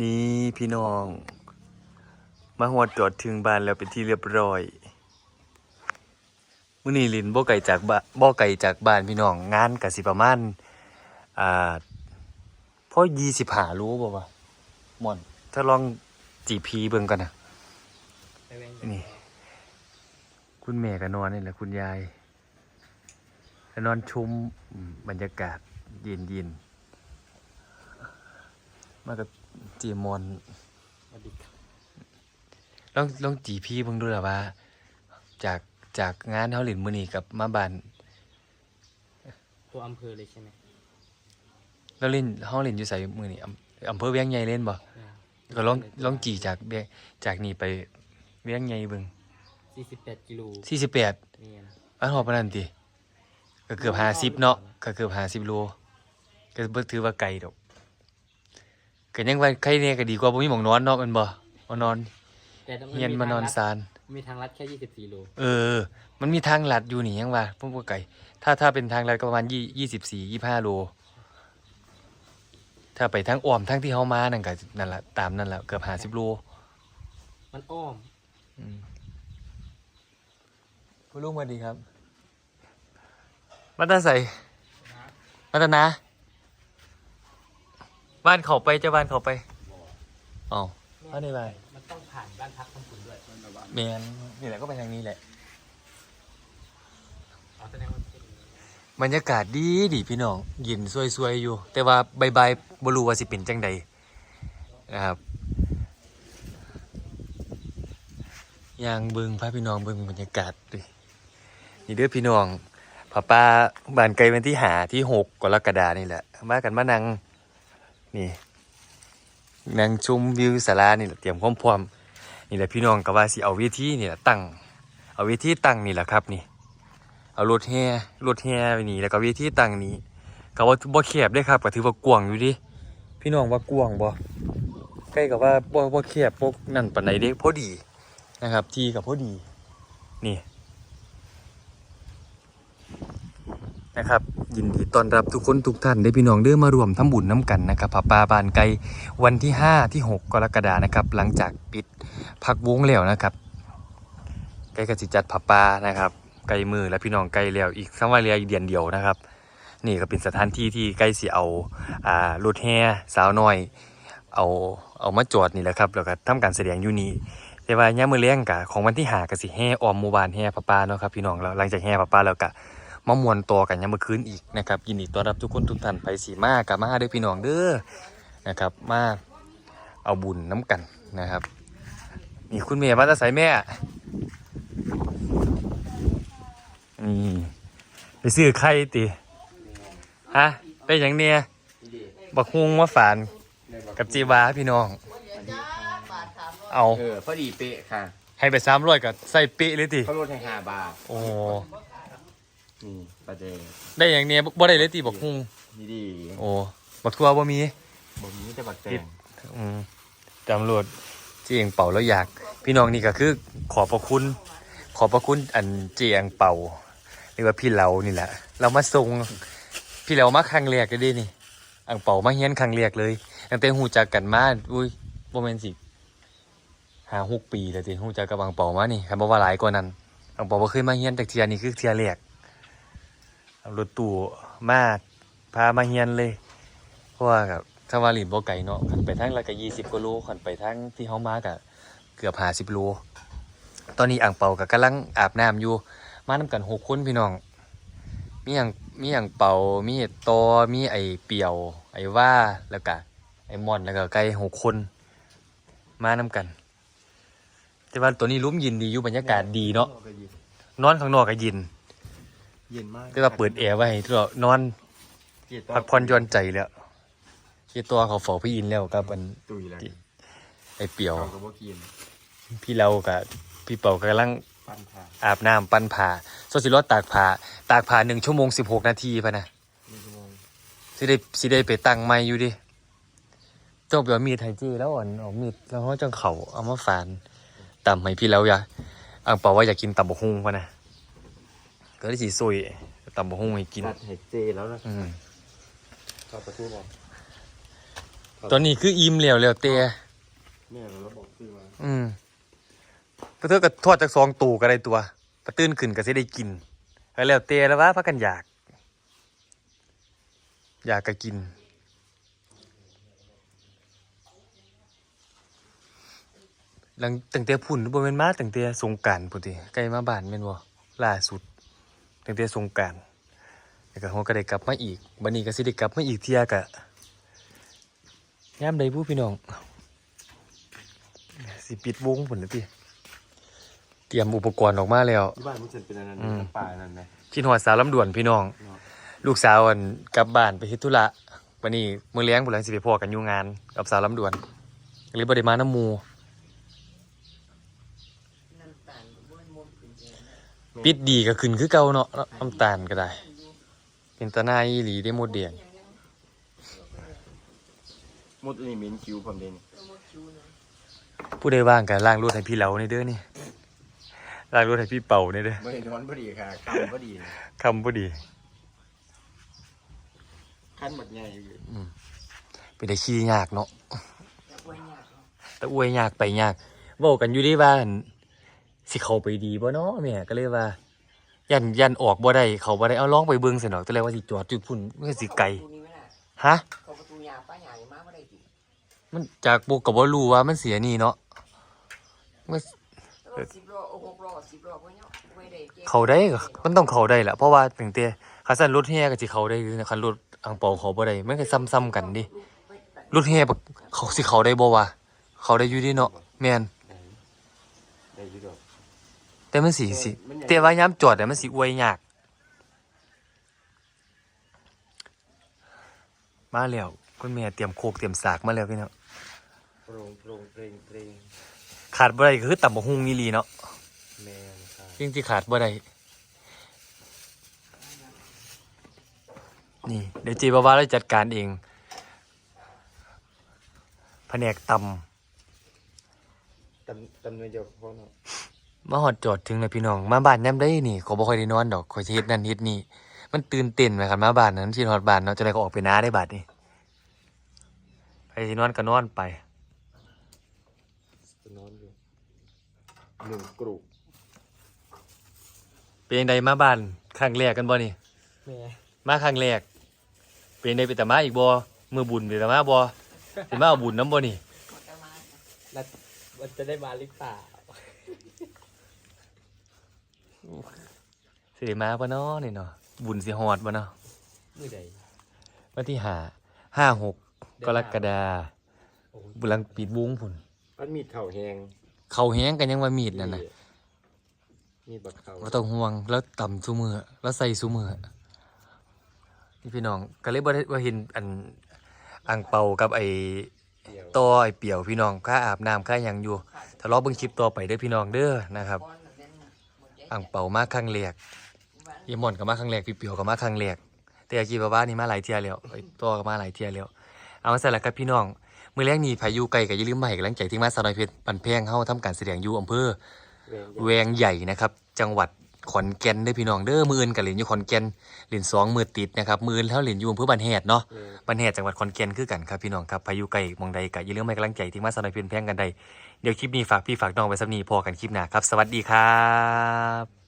นี่พี่น้อง มาหัวจอดถึงบ้านแล้วเป็นที่เรียบร้อยมื้อนี้ลินบ่ไก่จากบ้านบ่ไก่จากบ้านพี่น้องงานก็สิประมาณอ่าพ่อ25รู้บ่วะม่อนถ้าลอง GP เบิ่งก่อนนะนี่ คุณแม่ก็นอนนี่แหละคุณยายก็นอนชมอืมบรรยากาศเย็นเย็นๆมากับ จมอนสวัสดีครับลองลองจีพี่เบิ่งดูล่ะว่า จากจากงานเฮาหลินมื้อนี้กับมาบ้านตัวอำเภอเลยใช่ไหมเราเล่นเฮาเล่นอยู่ไสมื้อนี้อำอำเภอเวียงใหญ่เล่นบ่อ่าก็ลองลองจีจากเวียงจากนี่ไปเวียงใหญ่เบิ่ง48กิโล48เนี่ยนะอันหอบปานนั้นติก็เกือบ50เนาะก็เกือบ50โลก็บ่ถือว่าไกลดอก ก็ยังว่าใครเนี่ยก็ดีกว่าบ่มีหม่องนอนเนาะแมันบ่มานอนแต่มัเฮียนมานอนทงลัดซาน มีทางลัดแค่24โลเออ มันมีทางลัดอยู่นี่ยังว่าพวกบ่ไกลถ้าถ้าเป็นทางลัดก็ประมาณยี่24 25โล ถ้าไปทางอ้อมทางที่เฮามานั่นก็นั่นล่ะตามนั่นแหละเกือบ50โลมันอ้อมอืมคุณลุงสวัสดีครับ มาตาใส่มาตานะ บ้านเขาไปเจ้าบ้านเขาไปอ๋อเอาได้ไปมันต้องผ่านบ้านพักคนขุนด้วยเมนนี่แหละก็ไปทางนี้แหละอ๋อแสดงว่าเป็นบรรยากาศดีดีพี่น้องเย็นสวยๆอยู่ แต่ว่าบายบายบรูว่าสิเป็นจังใดนะครับยางเบิงพาพี่น้องเบิงบรรยากาศดินี่เด้อพี่น้องป้าป้าบ้านไกลวันที่หาที่หกกรกฎานี่แหละมากันมานั่ง นี่นั่งชมวิวสารานี่แหละเตรียมความพร้อมนี่แหละพี่น้องก็ว่าสิเอาเวิธีนี่แหละตั้ง เอาเวิธีตั้งนี่แหละครับนี่ เอารถแห่รถแห่ไปนี่แล้วก็เวิธีตั้งนี้ก็ว่าบ่แคบเด้ครับก็ถือว่ากว้างอยู่ดิพี่น้องว่ากว้างบ่ใกล้กับว่าบ่บ่แคบบ่นั่นปานใดเด้พอดีนะครับ ที่กับพอดีนี่นะครับ ยินดีต้อนรับทุกคนทุกท่านได้พี่น้องเด้อมารวมทำบุญน้ำกันนะครับพระปาบานไกลวันที่ 5 ที่ 6 กรกฎานะครับ หลังจากปิดพักวงแล้วนะครับใกล้กับสิจัดพระปานะครับ ไกลมือและพี่น้องไกลแล้วอีกสักวันเรียอีกเดือนเดียวนะครับ นี่ก็เป็นสถานที่ที่ใกล้สิเอาอ่ารถแห่สาวน้อย เอาเอามาจอดนี่แหละครับแล้วก็ทำการแสดงอยู่นี่แต่ว่าย่ามมือเลี้ยงกะของวันที่หากะสิแห่ออมมูบานแห่พระปาเนาะครับพี่น้องแล้วหลังจากแห่พระปาแล้วก็ มามวนตัวกันยามมื้อคืนอีกนะครับยินดีต้อนรับทุกคนทุกท่านไปสีมากกับมาเด้อพี่น้องเด้อนะครับ มาเอาบุญน้ำกันนะครับนี่คุณแม่มาแตาใส่แม่นี่ไปซื้อไข่ติฮะได้หยังเนี่ยบักฮุงมาฝานกับจีบาพี่น้อง เอาเออพอดีเป๊ะค่ะ ให้ไปสามร้อยกับใส่เป๊ะเลยติเขาลดให้ห้าบาทโอ้ นี่ประเดงได้อย่างเนี้ยบ่ได้เลยติบักฮุงนี่ดีโอ้บักทัวบ่มีบ่มีแต่บักแตงอืมตำรวจเจียงเป่าแล้วอยาก พี่น้องนี่ก็คือขอบพระคุณ ขอบพระคุณอันเจียงเป่าเรียกว่าพี่เรานี่แหละ เรามาส่งพี่เรามาครั้งแรกกันดินี่อังเป่ามาเฮียนครั้งแรกเลยตั้งแต่หูจักกันมาอุ้ยบ่แม่นสิหาหกปีแล้วติหูจักกับอังเป่ามานี่ครับบ่ว่าหลายกว่านั้นอังเป่าบ่เคยมาเฮียนแต่เทียนี่คือเทียแรกเอา รถตู้มากพามาเฮียนเลย เพราะว่ากับถ้าว่าหลินบ่ไก่เนาะขันไปทางละก็ยี่สิบกว่าโลขันไปทางที่เฮามาก็เกือบหาสิบโล ตอนนี้อ่างเป่าก็กำลังอาบน้ำอยู่ มานํกันหกคนพี่น้อง มีอย่างมีอย่างเป่ามีตอมีไอเปียว ไอว่าแล้วก็ไอมอนแล้วก็ไก่หกคน มานํกัน แต่ว่าตัวนี้ลุ้มยินดีอยู่บรรยากาศดีเนาะนอนข้างนอกก็ยิน เย็นมากแต่ว่าเปิดแอร์ไว้ให้ทุกเรานอนพักผ่อนหย่อนใจแล้วที่ตัวเขาฝอพี่อินแล้วกับอันตุยเลยไอเปียวเขาก็บ่กินพี่เรากับพี่เป่ากำลังปั้นผ่าอาบน้ำปั้นผ้าโซสิรถตากผ้าตากผ้าหนึ่งชั่วโมงสิบหกนาทีพะนะหนึ่งชั่วโมงสิได้สิได้ไปตั้งไม่อยู่ดิต้องไปเอามีดไทจี้แล้วอ่อนเอามีดแล้วเขาจังเขาเอามาฝานตำให้พี่เราอยากอังเป่าว่าอยากกินตำบกฮุ่งพะนะ ก็ได้สีซุยตำบกฮุ่งให้กินตัดเห็ดเจแล้วนะอืมเข้าประตูบอกตอนนี้คืออิ่มแล้วแล้วแต่แม่เราบอกซื้อมาอืมก็เธอก็ทอดจากสองตู่ก็ได้ตัวปตื่นขึ้นก็สิได้กินก็แล้วแต่แล้วว่าพักกันอยาก อยากก็กินหลังตั้งแต่พุ่นบ่แม่นมาตั้งแต่สงกรานต์พุ่นติใกล้มาบ้านแม่นบ่ล่าสุด ตั้งแต่สงกรานต์แล้วก็เฮาก็ได้กลับมาอีกบัดนี้ก็สิได้กลับมาอีกเที่ยก็ยามใดผู้พี่น้องสิปิดวงพุ่นน่ะติเตรียมอุปกรณ์ออกมาแล้วที่บ้านมุกเซนเป็นอันนั้นอืมน้ำปลาอันนั้นไหมคิดฮอดสาวลำดวนพี่น้องเนาะลูกสาวอันกลับบ้านไปเฮ็ดธุระวันนี้มื้อเลี้ยงพุ่นล่ะสิไปพอกันอยู่งานกับสาวลำดวนก็เลยบ่ได้มาน้ำหมู่ ปิดดีก็ขึ้นคือเก่าเนาะน้ำตาลก็ได้ เป็นตาหน้าอีหลีได้หมดเดียงมุดอันนี้เหม็นคิวผมเด่นผู้ใดว่างกันล้างรถให้พี่เหลาในเด้อนี่ล้างรถให้พี่เป่าในเด้อไม่นอนพอดีค่ะคำพอดีคำพอดีขั้นหมดไงอยู่ไปได้ขี้ยากเนาะแต่อวยยากไปยากเว้ากันอยู่ดีว่าอั่น สิเข้าไปดีบ่เนาะแม่ก็เลยว่า ยันยันออกบ่ได้เขาบ่ได้เอาลองไปเบิ่งซะเนาะแต่เลยว่าสิจอดจุดพุ่นมันก็สิไกลประตูนี้ไม่ได้ฮะเขาประตูยาป้ายานี่มาไม่ได้ติมันจากบ่ก็บ่รู้ว่ามันเสียนี่เนาะมันแล้วก็สิบล้อโอ้หกล้อสิบล้อพวกเนี้ยไม่ได้เก็บเขาได้ก็มันต้องเขาได้แหละเพราะว่าตั้งแต่คันสั่นรถแห่ก็สิเขาได้คือคันรถอังเปาเขาบ่ได้มันก็ซ้ำๆกันดิรถแห่บักเขาสิเขาได้บ่วะเขาได้อยู่ดิเนาะแม่นได้อยุดอก แต่มันสิสิมันใหญ่แต่ว่ายามจอดเนี่ยมันสิอวยยาก มาแล้วคุณแม่เตรียมโคกเตรียมสากมาแล้วพี่น้องโปร่งโปร่งเปร่งเปร่งขาดบ่ได้ก็คือตำบักหุ่งอีหลีเนาะแมนค่ะยิ่งที่ขาดบ่ได้นี่เดี๋ยวจีบาวาเราจัดการเองแผนกตำ ตำตำเนยเดียวพอเนาะ มาหอดจอดถึงเลยพี่น้อง มาบ้านย่ำได้นี่เขาบ่ค่อยได้นอนดอกคอยสิเฮ็ดนั่นเฮ็ดนี่ มันตื่นเต้นไหมครับมาบ้านนั้นที่หอดบ้านเนาะจะได้ก็ออกไปน้าได้บาดนี่ไปสินอนก็นอนไปจะนอนอยู่หนึ่งกรุเป็นยังไงมาบ้านครั้งแรกกันบ่นี่แม่มาครั้งแรกเป็นยังไงไปแต่มาอีกบ่มือบุญไปแต่มาบ่สิมาเอาบุญน้ำบ่นี่แล้วมันจะได้มาหรือเปล่า สิได้มาบ่เนาะนี่เนาะบุญสิฮอดบ่เนาะมือใดวันที่ห้าห้าหกกรกฎาโอ้บุรังปิดวงพุ่นมันมีดเข่าแหงเขาแห้งกันยังว่ามีดนั่นน่ะมีดบักเข่าบ่ต้องห่วงแล้วต่ำซุมือแล้วใส่ซุมือนี่พี่น้องก็เลยบ่ได้ว่าเห็นอันอ่างเปากับไอ้เดียวต่อไอ้เปี่ยวพี่น้องค่าอาบน้ำค่าหยังอยู่ถ้ารอเบิ่งคลิปต่อไปเด้อพี่น้องเด้อนะครับก้ อนแบบนั้นน่ะหมดใจอ่างเปามาครั้งแรกยายม่อนก็มาครั้งแรกพี่เปี่ยวก็มาครั้งแรกแต่อากีบาบ้านี่มาหลายเที่ยแล้วไอ้ต่อก็มาหลายเที่ยแล้วเอาใส่ละครับพี่น้องมื้อแรกนี้พายุไกลก็อย่าลืมมาให้กำลังใจที่มาสาวน้อยเพชรปันแพงเฮาทำการแสดงอยู่อำเภอแหวงแวงใหญ่นะครับ จังหวัด ขอนแก่นเด้อพี่น้องเด้อมืออื่นกับเหรียญอยู่ขอนแก่นเหรียญสองมือติดนะครับมืออื่นเท่าเหรียญอยู่อำเภอบันแฮดเนาะแหวงบันแฮดจังหวัดขอนแก่นคือกันครับพี่น้องครับพายุไกลหมองใดก็อย่าลืมให้กำลังใจที่มาสนับสนุนเพียงกันใดเดี๋ยวคลิปนี้ฝากพี่ฝากน้องไว้สักนี้พอกันคลิปหน้าครับ สวัสดีครับ